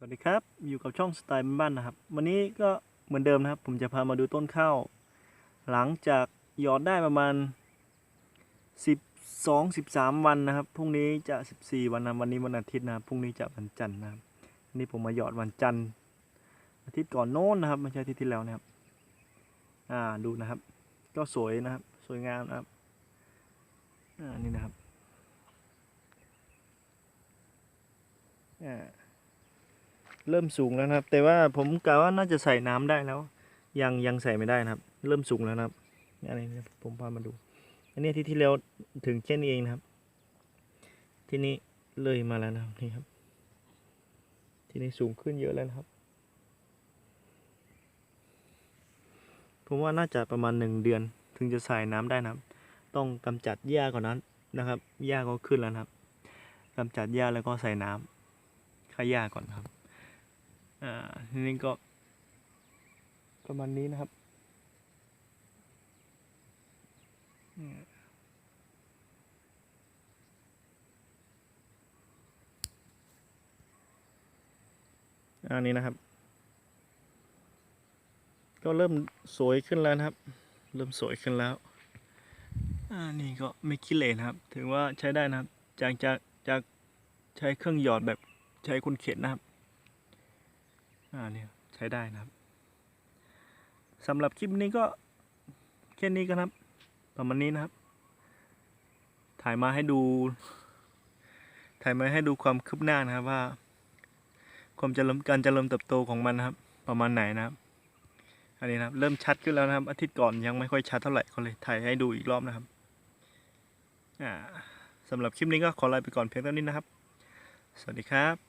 สวัสดีครับ อยู่กับช่องสไตล์บ้านนะครับ วันนี้ก็เหมือนเดิมนะครับ ผมจะพามาดูต้นข้าว หลังจากหยอดได้ประมาณ 12 13 วันนะครับ พรุ่งนี้จะ 14 วันนะวันนี้วันอาทิตย์นะครับ พรุ่งนี้จะวันจันทร์นะครับอันนี้ผมมาหยอดวันจันทร์ อาทิตย์ก่อนโน้นนะครับไม่ใช่อาทิตย์ที่แล้วนะครับ อ่า ดูนะครับ ก็สวยนะครับ สวยงามนะครับ อ่า นี่นะครับ อ่า เริ่มสูงแล้วนะครับ แต่ว่าผมกะว่าน่าจะใส่น้ำได้แล้ว ยังยังใส่ไม่ได้นะครับ เริ่มสูงแล้วนะครับอันนี้นะครับผมพามาดู อันนี้ที่ที่แล้วถึงแค่นเองนะครับ ที่นี้เลยมาแล้วนะครับนี่ครับ ที่นี้สูงขึ้นเยอะแล้วนะครับ ผมว่าน่าจะประมาณหนึ่งเดือน ถึงจะใส่น้ำได้นะครับ ต้องกำจัดหญ้าก่อนนั้นนะครับหญ้าก็ขึ้นแล้วนะครับกำจัดหญ้าแล้วก็ใส่น้ำฆ่าหญ้าก่อนครับ อ่าทีนี้ก็ประมาณนี้นะครับอันนี้นะครับ ก็เริ่มสวยขึ้นแล้วนะครับ เริ่มสวยขึ้นแล้วอ่านี่ก็ไม่ขี้เหร่นะครับ ถือว่าใช้ได้นะครับ จากจากจากใช้เครื่องหยอดแบบใช้คนเข็นนะครับ อ่าเนี่ยใช้ได้นะครับสำหรับคลิปนี้ก็แค่นี้กันครับ ประมาณนี้นะครับ ถ่ายมาให้ดู ถ่ายมาให้ดูความคืบหน้านะครับว่า ความเจริญการเจริญเติบโตของมันนะครับ ประมาณไหนนะครับ อันนี้นะครับ เริ่มชัดขึ้นแล้วนะครับ อาทิตย์ก่อนยังไม่ค่อยชัดเท่าไหร่ก็เลยถ่ายให้ดูอีกรอบนะครับ อ่าสำหรับคลิปนี้ก็ขอลาไปก่อนเพียงเท่านี้นะครับ สวัสดีครับ